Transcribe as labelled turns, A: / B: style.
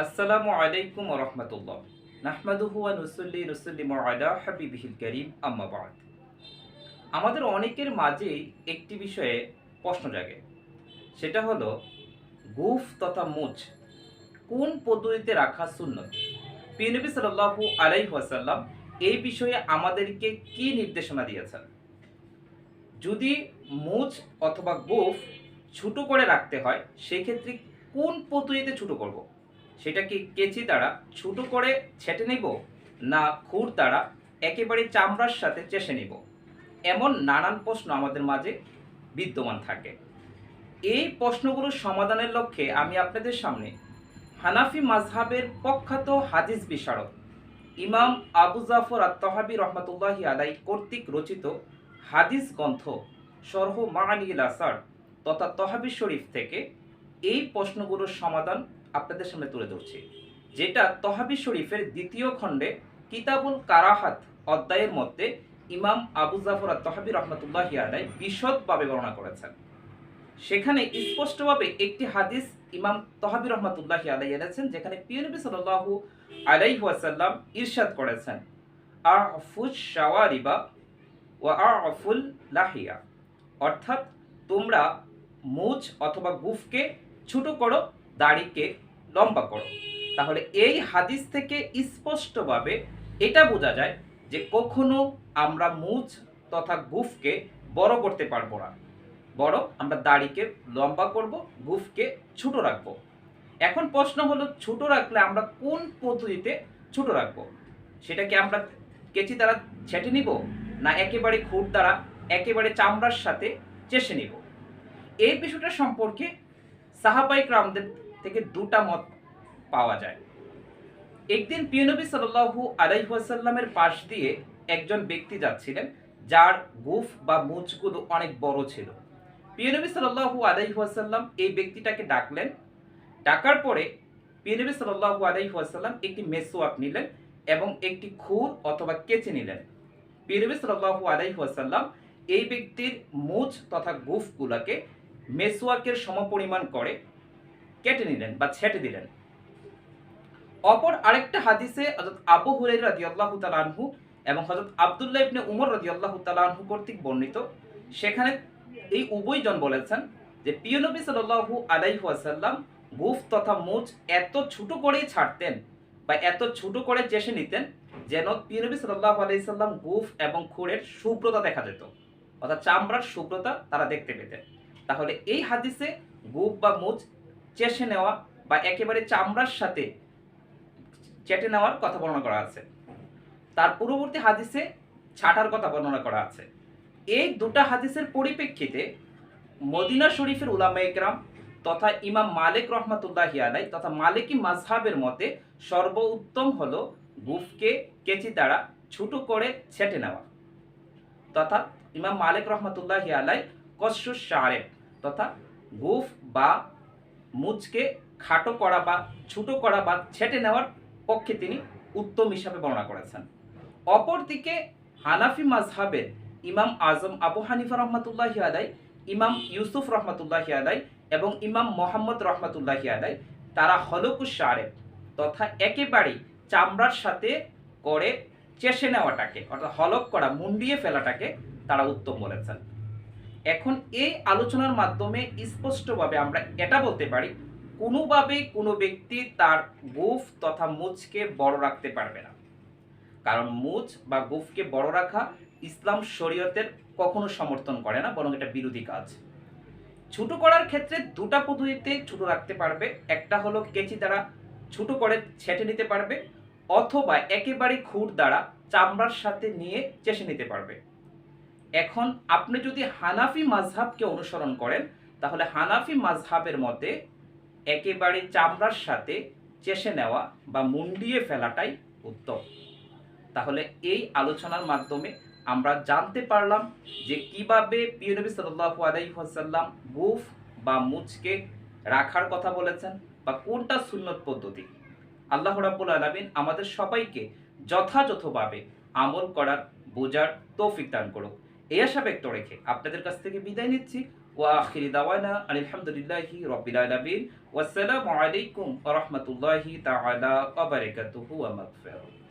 A: আসসালামু আলাইকুম রহমতুল্লাহ। নাহমাদুহু নুসল্লি নুসল্লিমু আলা হাবিবিহিল করিম, আম্মা বাদ। আমাদের অনেকের মাঝেই একটি বিষয়ে প্রশ্ন জাগে। সেটা হলো, গুফ তথা মুচ কোন পদ্ধতিতে রাখা সুন্নত? পিনবী সাল্লাল্লাহু আলাইহি ওয়াসাল্লাম এই বিষয়ে আমাদেরকে কি নির্দেশনা দিয়েছেন? যদি মুচ অথবা গুফ ছোট করে রাখতে হয়, সেক্ষেত্রে কোন পদ্ধতিতে ছোট করব। সেটা কি কেচি দ্বারা ছোট করে ছেটে নিব, না খুর দ্বারা একেবারে চামড়ার সাথে চেষে নিব? এমন নানান প্রশ্ন আমাদের মাঝে বিদ্যমান থাকে। এই প্রশ্নগুলোর সমাধানের লক্ষ্যে আমি আপনাদের সামনে হানাফি মাজহাবের প্রখ্যাত হাদিস বিশারদ, ইমাম আবু জাফর আত্মহাবি রহমতুল্লাহি আলাই কর্তৃক রচিত হাদিস গ্রন্থ সরহ মানিল আসার তথা তহাবি শরীফ থেকে এই প্রশ্নগুলোর সমাধান আপনাদের সামনে তুলে ধরছি। যেটা তহাবি শরীফের দ্বিতীয় খণ্ডে কিতাবুল কারাহাত অধ্যায়ের মধ্যে ইমাম আবু জাফর তহাবি রহমতুল্লাহ আলাই বিশদভাবে বর্ণনা করেছেন। সেখানে স্পষ্টভাবে একটি হাদিস ইমাম তহাবি রহমতুল্লাহ আলাই এনেছেন, যেখানে পিয়নবী সাল্লাহু আলাই ওয়াসাল্লাম ইরশাদ করেছেন আফুজ শাওয়ারিবা ও আফুল লাহিয়া অর্থাৎ তোমরা মুচ অথবা গুফকে ছোট করো, দাড়িকে লম্বা করো। তাহলে এই হাদিস থেকে স্পষ্টভাবে এটা বোঝা যায় যে কখনো আমরা মুছ তথা গুফকে বড় করতে পারব না। বড় আমরা দাড়িকে লম্বা করব, গুফকে ছোট রাখব। এখন প্রশ্ন হলো, ছোট রাখলে আমরা কোন পদ্ধতিতে ছোট রাখব? সেটা কি আমরা কেচি দ্বারা ছেটে নিব? না একেবারে খুর দ্বারা একেবারে চামড়ার সাথে চেষে নিব? এই বিষয়টা সম্পর্কে সাহাবাইক রামদের থেকে দুটা মত পাওয়া যায়। একদিন পিয়নবী সাল্লাহু আলাইহাসাল্লামের পাশ দিয়ে একজন ব্যক্তি যাচ্ছিলেন, যার গুফ বা মুচগুলো অনেক বড় ছিল। পিয়নবী সাল্লাহু আলাইহাসাল্লাম এই ব্যক্তিটাকে ডাকলেন। ডাকার পরে পিয়নবী সাল্লাহু আলাইহাসাল্লাম একটি মেসোয়াক নিলেন এবং একটি খুর অথবা কেচে নিলেন। পিয়নবী সাল্লাহু আলাইহাসাল্লাম এই ব্যক্তির মুচ তথা গুফগুলাকে মেসোয়াকের সমপরিমাণ করে। কেটে নিলেন বা ছেটে দিলেন। অপর আরেকটা হাদিসে হযরত আবু হুরাইরা রাদিয়াল্লাহু তাআলা আনহু এবং হযরত আব্দুল্লাহ ইবনে উমর রাদিয়াল্লাহু তাআলা আনহু কর্তৃক বর্ণিত। সেখানে এই উভয়জন বলেছেন যে, প্রিয় নবী সাল্লাল্লাহু আলাইহি ওয়াসাল্লাম গুফ তথা মুচ এত ছোট করেই ছাড়তেন বা এত ছোট করে চেষে নিতেন যেন প্রিয় নবী সাল্লাল্লাহু আলাইহি সাল্লাম গুফ এবং খুরের শুভ্রতা দেখা যেত। অর্থাৎ চামড়ার শুভ্রতা তারা দেখতে পেতেন। তাহলে এই হাদিসে গুফ বা মুচ চেষে নেওয়া বা একেবারে চামড়ার সাথে চেটে নেওয়ার কথা বর্ণনা করা আছে। তার পূর্ববর্তী হাদিসে ছাটার কথা বর্ণনা করা আছে। এই দুটা হাদিসের পরিপ্রেক্ষিতে মদিনা শরীফের উলামা একরাম তথা ইমাম মালিক রহমাতুল্লাহি আলাই তথা মালিকি মাজহাবের মতে সর্বোত্তম হলো গুফকে কেচি দ্বারা ছোট করে ছেটে নেওয়া। তথা ইমাম মালিক রহমাতুল্লাহি আলাই কসুস শারে তথা গুফ বা মুচকে খাটো করা বা ছোট করা বা ছেটে নেওয়ার পক্ষে তিনি উত্তম হিসাবে বর্ণনা করেছেন। অপরদিকে হানাফি মাজহাবের ইমাম আজম আবু হানিফা রহমতুল্লাহি আলাই ইমাম ইউসুফ রহমতুল্লাহি আলাই এবং ইমাম মোহাম্মদ রহমতুল্লাহি আলাই তারা হলকুস শারে তথা একেবারেই চামড়ার সাথে করে চেষে নেওয়াটাকে, অর্থাৎ হলক করা, মুন্ডিয়ে ফেলাটাকে তারা উত্তম বলেছেন। এখন এই আলোচনার মাধ্যমে স্পষ্টভাবে আমরা এটা বলতে পারি কোনোভাবেই কোনো ব্যক্তি তার গুফ তথা মুচকে বড় রাখতে পারবে না। কারণ মুচ বা গুফকে বড় রাখা ইসলাম শরীয়তের কখনো সমর্থন করে না, বরং এটা বিরোধী কাজ। ছোট করার ক্ষেত্রে দুটা পদ্ধতিতে ছোট রাখতে পারবে। একটা হলো কেচি দ্বারা ছোট করে ছেটে নিতে পারবে, অথবা একেবারে খুর দ্বারা চামড়ার সাথে নিয়ে চেষে নিতে পারবে। এখন আপনি যদি হানাফি মাজহাবকে অনুসরণ করেন, তাহলে হানাফি মাজহাবের মতে একেবারে চামড়ার সাথে চেষে নেওয়া বা মুন্ডিয়ে ফেলাটাই উত্তম। তাহলে এই আলোচনার মাধ্যমে আমরা জানতে পারলাম যে কীভাবে পিয়নবী সাল্লাল্লাহু আলাইহি ওয়াসাল্লাম গুফ বা মুচকে রাখার কথা বলেছেন বা কোনটা সুন্নত পদ্ধতি। আল্লাহ রাব্বুল আলামিন আমাদের সবাইকে যথাযথভাবে আমল করার বোঝার তৌফিক দান করুক। এই আশা ব্যক্ত রেখে আপনাদের কাছ থেকে বিদায় নিচ্ছি। ওয়া আখিরি দাওয়ানা আলহামদুলিল্লাহি রাব্বিল আলামিন। ওয়াসসালামু আলাইকুম ওয়া রাহমাতুল্লাহি তাআলা ওয়া বারাকাতুহু ওয়া মাগফিরাতুহু।